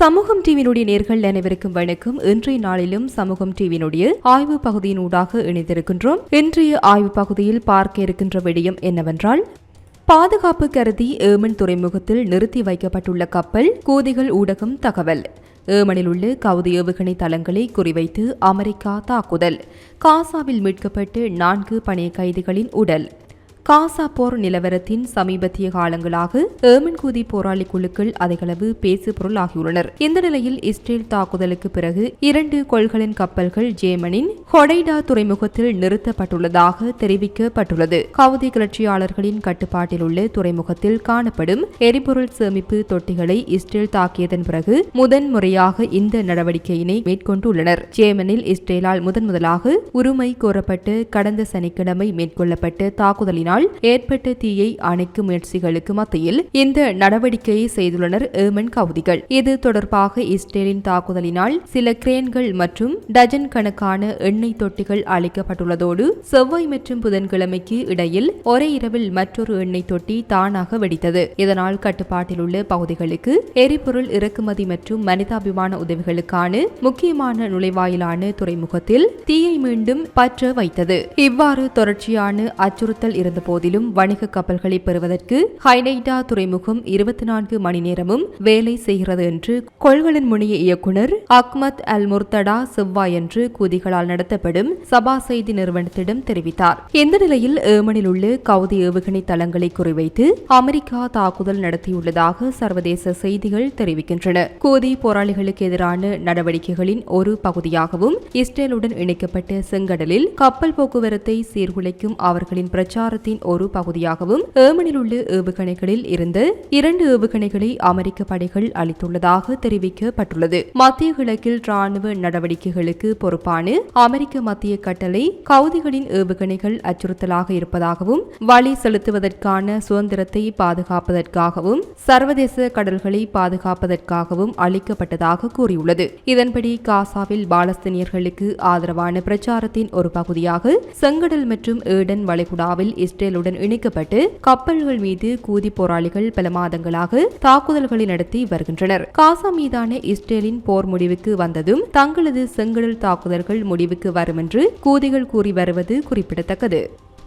சமூகம் டிவியினுடைய நேர்கள் அனைவருக்கும் வணக்கம். இன்றைய நாளிலும் சமூகம் டிவியினுடைய ஆய்வு பகுதியினூடாக இணைந்திருக்கின்றோம். இன்றைய ஆய்வு பகுதியில் பார்க்க இருக்கின்ற விடயம் என்னவென்றால் பாதுகாப்பு கருதி ஏமன் துறைமுகத்தில் நிறுத்தி வைக்கப்பட்டுள்ள கப்பல் கூதிகள் ஊடகம் தகவல். ஏமனில் உள்ள கவுதி ஏவுகணை தளங்களை குறிவைத்து அமெரிக்கா தாக்குதல். காசாவில் மீட்கப்பட்டு நான்கு பணைய கைதிகளின் உடல். காசா போர் நிலவரத்தின் சமீபத்திய காலங்களாக ஏமன்கூதி போராளி குழுக்கள் அதிகளவு பேசு பொருளாகியுள்ளனர். இந்த நிலையில் இஸ்ரேல் தாக்குதலுக்கு பிறகு இரண்டு கொள்களின் கப்பல்கள் ஜேமனின் ஹொடைடா துறைமுகத்தில் நிறுத்தப்பட்டுள்ளதாக தெரிவிக்கப்பட்டுள்ளது. கவுதி கிளர்ச்சியாளர்களின் கட்டுப்பாட்டில் உள்ள துறைமுகத்தில் காணப்படும் எரிபொருள் சேமிப்பு தொட்டிகளை இஸ்ரேல் தாக்கியதன் பிறகு முதன் முறையாக இந்த நடவடிக்கையினை மேற்கொண்டுள்ளனர். ஜேமனில் இஸ்ரேலால் முதன் முதலாக உரிமை கோரப்பட்டு கடந்த சனிக்கிழமை மேற்கொள்ளப்பட்ட தாக்குதலினால் ஏற்பட்ட தீயை அணைக்கும் முயற்சிகளுக்கு மத்தியில் இந்த நடவடிக்கையை செய்துள்ளனர் ஏமன் கவுதிகள். இது தொடர்பாக இஸ்ரேலின் தாக்குதலினால் சில கிரேன்கள் மற்றும் டஜன் கணக்கான எண்ணெய் தொட்டிகள் அளிக்கப்பட்டுள்ளதோடு செவ்வாய் மற்றும் புதன்கிழமைக்கு இடையில் ஒரே இரவில் மற்றொரு எண்ணெய் தொட்டி தானாக வெடித்தது. இதனால் கட்டுப்பாட்டில் உள்ள பகுதிகளுக்கு எரிபொருள் இறக்குமதி மற்றும் மனிதாபிமான உதவிகளுக்கான முக்கியமான நுழைவாயிலான துறைமுகத்தில் தீயை மீண்டும் பற்ற வைத்தது. இவ்வாறு தொடர்ச்சியான அச்சுறுத்தல் இருந்த போதிலும் வணிக கப்பல்களை பெறுவதற்கு ஹைனைடா துறைமுகம் இருபத்தி நான்கு மணி நேரமும் வேலை செய்கிறது என்று கொள்கலன் முனைய இயக்குனர் அக்மத் அல் முர்தடா செவ்வாயன்று கூதிகளால் நடத்தப்படும் சபா செய்தி நிறுவனத்திடம் தெரிவித்தார். இந்த நிலையில் ஏமனில் உள்ள கவுதி ஏவுகணை தளங்களை குறிவைத்து அமெரிக்கா தாக்குதல் நடத்தியுள்ளதாக சர்வதேச செய்திகள் தெரிவிக்கின்றன. கூதி போராளிகளுக்கு எதிரான நடவடிக்கைகளின் ஒரு பகுதியாகவும் இஸ்ரேலுடன் இணைக்கப்பட்ட செங்கடலில் கப்பல் போக்குவரத்தை சீர்குலைக்கும் அவர்களின் திட்டத்தின் ஒரு பகுதியாகவும் ஏமனில் உள்ள ஏவுகணைகளில் இருந்து இரண்டு ஏவுகணைகளை அமெரிக்க படைகள் அளித்துள்ளதாக தெரிவிக்கப்பட்டுள்ளது. மத்திய கிழக்கில் ராணுவ நடவடிக்கைகளுக்கு பொறுப்பான அமெரிக்க மத்திய கட்டளை கவுதிகளின் ஏவுகணைகள் அச்சுறுத்தலாக இருப்பதாகவும் வழி செலுத்துவதற்கான சுதந்திரத்தை பாதுகாப்பதற்காகவும் சர்வதேச கடல்களை பாதுகாப்பதற்காகவும் அளிக்கப்பட்டதாக கூறியுள்ளது. இதன்படி காசாவில் பாலஸ்தீனியர்களுக்கு ஆதரவான பிரச்சாரத்தின் ஒரு பகுதியாக செங்கடல் மற்றும் ஏடன் வளைகுடாவில் இஸ்ரேலுடன் இணைக்கப்பட்டு கப்பல்கள் மீது கூதி போராளிகள் பல மாதங்களாக தாக்குதல்களை நடத்தி வருகின்றனர். காசா மீதான இஸ்ரேலின் போர் முடிவுக்கு வந்ததும் தங்களது செங்கடல் தாக்குதல்கள் முடிவுக்கு வரும் என்று கூதிகள் கூறி வருவது குறிப்பிடத்தக்கது.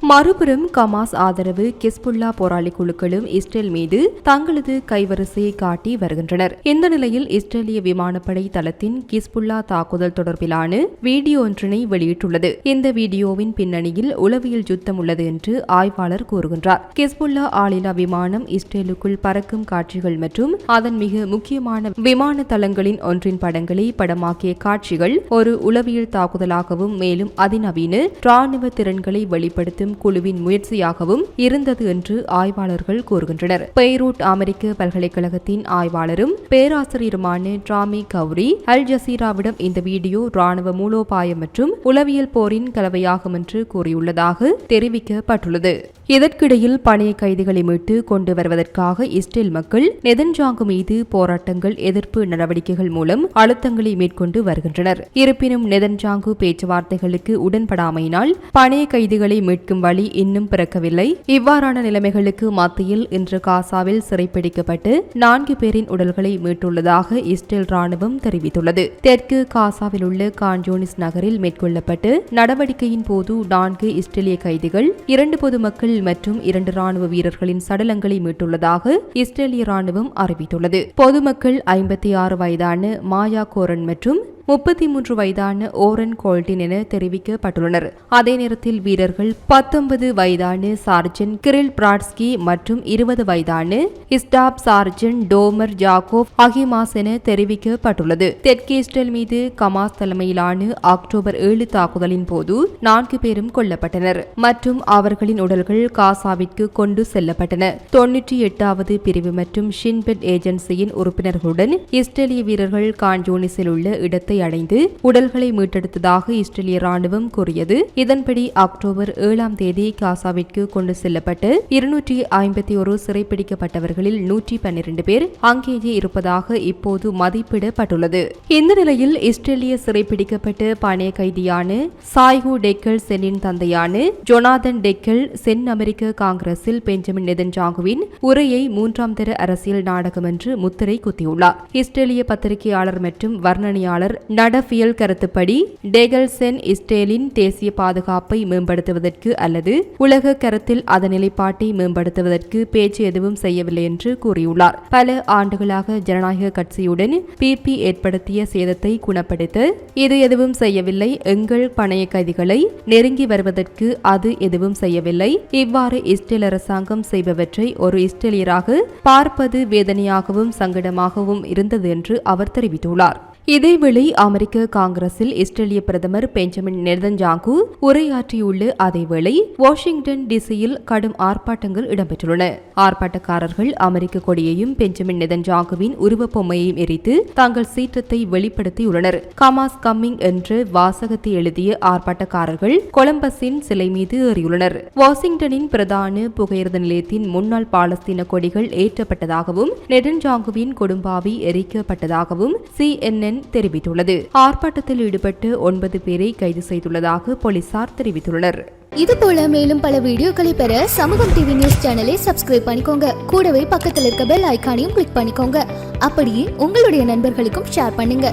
மறுபுறம் கமாஸ் ஆதரவு கிஸ்புல்லா போராளி குழுக்களும் இஸ்ரேல் மீது தங்களது கைவரிசையை காட்டி வருகின்றனர். இந்த நிலையில் இஸ்ரேலிய விமானப்படை தளத்தின் கிஸ்புல்லா தாக்குதல் தொடர்பிலான வீடியோ ஒன்றினை வெளியிட்டுள்ளது. இந்த வீடியோவின் பின்னணியில் உளவியல் யுத்தம் உள்ளது என்று ஆய்வாளர் கூறுகின்றார். கிஸ்புல்லா ஆளில்லா விமானம் இஸ்ரேலுக்குள் பறக்கும் காட்சிகள் மற்றும் அதன் மிக முக்கியமான விமான தளங்களின் ஒன்றின் படங்களை படமாக்கிய காட்சிகள் ஒரு உளவியல் தாக்குதலாகவும் மேலும் அதிநவீன ராணுவ திறன்களை வெளிப்படுத்தும் குழுவின் முயற்சியாகவும் இருந்தது என்று ஆய்வாளர்கள் கூறுகின்றனர். பெய்ரூட் அமெரிக்க பல்கலைக்கழகத்தின் ஆய்வாளரும் பேராசிரியருமான டிராமி கௌரி அல் ஜசீராவிடம் இந்த வீடியோ ராணுவ மூலோபாயம் மற்றும் உளவியல் போரின் கலவையாகும் என்று கூறியுள்ளதாக தெரிவிக்கப்பட்டுள்ளது. இதற்கிடையில் பணைய கைதிகளை மீட்டு கொண்டு வருவதற்காக இஸ்ரேல் மக்கள் நெதன்ஜாங்கு மீது போராட்டங்கள் எதிர்ப்பு நடவடிக்கைகள் மூலம் அழுத்தங்களை மேற்கொண்டு வருகின்றனர். இருப்பினும் நெதன்ஜாங்கு பேச்சுவார்த்தைகளுக்கு உடன்படாமையினால் பணைய கைதிகளை மீட்கும் வழி இன்னும் பிறக்கவில்லை. இவ்வாறான நிலைமைகளுக்கு மத்தியில் இன்று காசாவில் சிறைப்பிடிக்கப்பட்டு நான்கு பேரின் உடல்களை மீட்டுள்ளதாக இஸ்ரேல் ராணுவம் தெரிவித்துள்ளது. தெற்கு காசாவில் உள்ள கான்ஜோனிஸ் நகரில் மேற்கொள்ளப்பட்டு நடவடிக்கையின் போது நான்கு இஸ்ரேலிய கைதிகள் இரண்டு பொதுமக்கள் மற்றும் இரண்டு ராணுவ வீரர்களின் சடலங்களை மீட்டுள்ளதாக இஸ்ரேலிய ராணுவம் அறிவித்துள்ளது. பொதுமக்கள் ஐம்பத்தி ஆறு வயதான மாயா கோரன் மற்றும் முப்பத்தி மூன்று வயதான ஓரன் கோல்டின் என தெரிவிக்கப்பட்டுள்ளனர். அதே நேரத்தில் வீரர்கள் பத்தொன்பது வயதான சார்ஜன் கிரில் பிராட்ஸ்கி மற்றும் இருபது வயதான இஸ்டாப் சார்ஜன் டோமர் ஜாகோப் அகிமாஸ் என தெரிவிக்கப்பட்டுள்ளது. தெற்கு இஸ்ரேல் மீது கமாஸ் தலைமையிலான அக்டோபர் ஏழு தாக்குதலின் போது நான்கு பேரும் கொல்லப்பட்டனர். மற்றும் அவர்களின் உடல்கள் காசாவிற்கு கொண்டு செல்லப்பட்டன. தொன்னூற்றி எட்டாவது பிரிவு மற்றும் ஷின்பெட் ஏஜென்சியின் உறுப்பினர்களுடன் இஸ்ரேலிய வீரர்கள் கான்ஜோனிஸில் உள்ள இடத்தை இடத்தை அடைந்து உடல்களை மீட்டெடுத்ததாக இஸ்ரேலிய ராணுவம் கூறியது. இதன்படி அக்டோபர் ஏழாம் தேதி காசாவிற்கு கொண்டு செல்லப்பட்டு இருநூற்றி ஐம்பத்தி ஒரு சிறைப்பிடிக்கப்பட்டவர்களில் நூற்றி பன்னிரண்டு பேர் அங்கேயே இருப்பதாக இப்போது மதிப்பிடப்பட்டுள்ளது. இந்த நிலையில் இஸ்ரேலிய சிறைப்பிடிக்கப்பட்ட பணைய கைதியான சாய்கு டெக்கல் சென்னின் தந்தையான ஜொனாதன் டெக்கல் சென் அமெரிக்க காங்கிரஸில் பெஞ்சமின் நெதன்ஜாகுவின் உரையை மூன்றாம் தர அரசியல் நாடகம் என்று முத்திரை குத்தியுள்ளார். இஸ்ரேலிய பத்திரிகையாளர் மற்றும் வர்ணனையாளர் நடஃபியல் கருத்துப்படி டேகல்சென் இஸ்ரேலின் தேசிய பாதுகாப்பை மேம்படுத்துவதற்கு அல்லது உலக கருத்தில் அதன் நிலைப்பாட்டை மேம்படுத்துவதற்கு பேச்சு எதுவும் செய்யவில்லை என்று கூறியுள்ளார். பல ஆண்டுகளாக ஜனநாயக கட்சியுடன் பிபி ஏற்படுத்திய சேதத்தை குணப்படுத்த இது எதுவும் செய்யவில்லை. எங்கள் பணைய கைதிகளை நெருங்கி வருவதற்கு அது எதுவும் செய்யவில்லை. இவ்வாறு இஸ்ரேல் அரசாங்கம் செய்பவற்றை ஒரு இஸ்ரேலியராக பார்ப்பது வேதனையாகவும் சங்கடமாகவும் இருந்தது என்று அவர் தெரிவித்துள்ளார். இதேவேளை அமெரிக்க காங்கிரஸில் இஸ்ரேலிய பிரதமர் பெஞ்சமின் நெதன்ஜாங்கு உரையாற்றியுள்ள அதேவேளை வாஷிங்டன் டிசியில் கடும் ஆர்ப்பாட்டங்கள் இடம்பெற்றுள்ளன. ஆர்ப்பாட்டக்காரர்கள் அமெரிக்க கொடியையும் பெஞ்சமின் நெதன்ஜாங்குவின் உருவப்பொம்மையையும் எரித்து தங்கள் சீற்றத்தை வெளிப்படுத்தியுள்ளனர். கமாஸ் கம்மிங் என்று வாசகத்தை எழுதிய ஆர்ப்பாட்டக்காரர்கள் கொலம்பஸின் சிலை மீது ஏறியுள்ளனர். வாஷிங்டனின் பிரதான புகையிரத நிலையத்தின் முன்னாள் பாலஸ்தீன கொடிகள் ஏற்றப்பட்டதாகவும் நெதன்ஜாங்குவின் கொடும்பாவி எரிக்கப்பட்டதாகவும் சிஎன்என் தெரிவித்துள்ளது. ஆர்ப்பாட்டத்தில் ஈடுபட்டு ஒன்பது பேரை கைது செய்துள்ளதாக போலீசார் தெரிவித்துள்ளனர். இது போல மேலும் பல வீடியோக்களை பெற சமூகம் டிவி நியூஸ் சேனலை சப்ஸ்கிரைப் பண்ணிக்கோங்க. கூடவே பக்கத்தில் இருக்க பெல் ஐகானையும் கிளிக் பண்ணிக்கோங்க. அப்படியே உங்களுடைய நண்பர்களுக்கும் ஷேர் பண்ணுங்க.